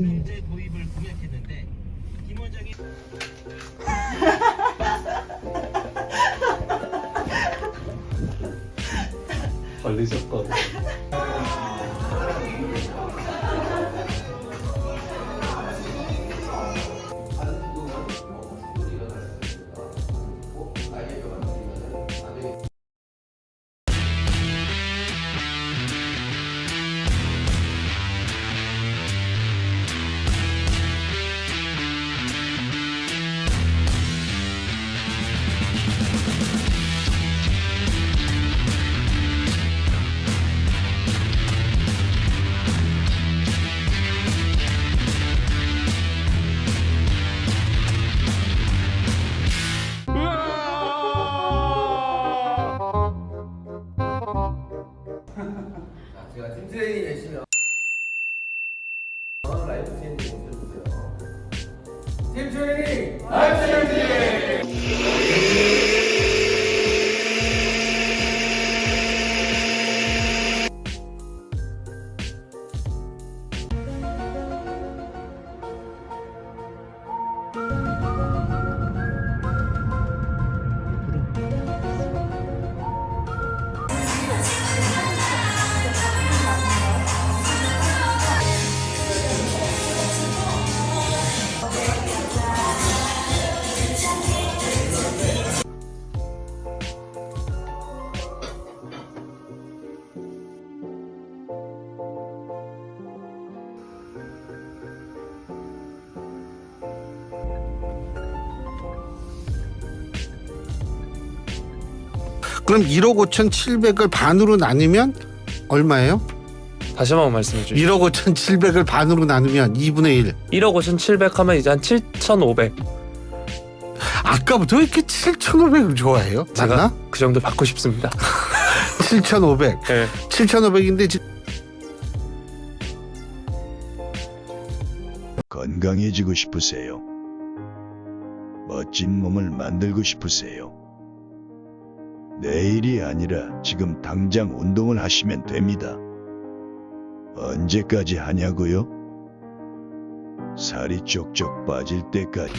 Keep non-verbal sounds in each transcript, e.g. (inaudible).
문 제가 팀 트레이닝 열심히 하- 어, 라이브 트레이닝 해주세요. 팀 트레이닝 라이브 트레이닝. 그럼 1억 5,700을 반으로 나누면 얼마예요? 다시 한번 말씀해 주시죠. 1억 5,700을 반으로 나누면 2분의 1. 1억 5,700 하면 이제 한 7,500. 아까부터 왜 이렇게 7,500을 좋아해요? 제가 맞나? 그 정도 받고 싶습니다. (laughs) 7,500. 네. 7,500인데 지 건강해지고 싶으세요? 멋진 몸을 만들고 싶으세요? 내일이 아니라 지금 당장 운동을 하시면 됩니다. 언제까지 하냐고요? 살이 쪽쪽 빠질 때까지.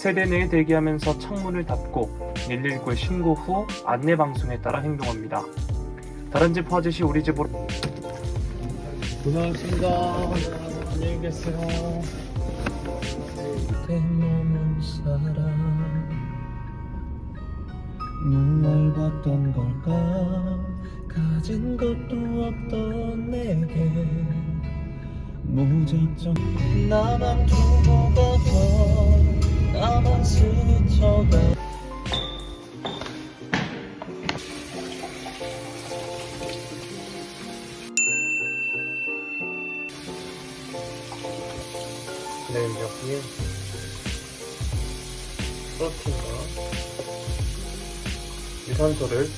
세대 내에 대기하면서 창문을 닫고 119에 신고 후 안내 방송에 따라 행동합니다. 다른 집 화재시 우리 집으로 고생하셨습니다. 안녕히 계세요. 머문 사람 뭘 봤던 걸까 가진 것도 없던 내게 무작정 나만 두고 가서 나만 스쳐가. 네, 여기에 프로틴과 유산소를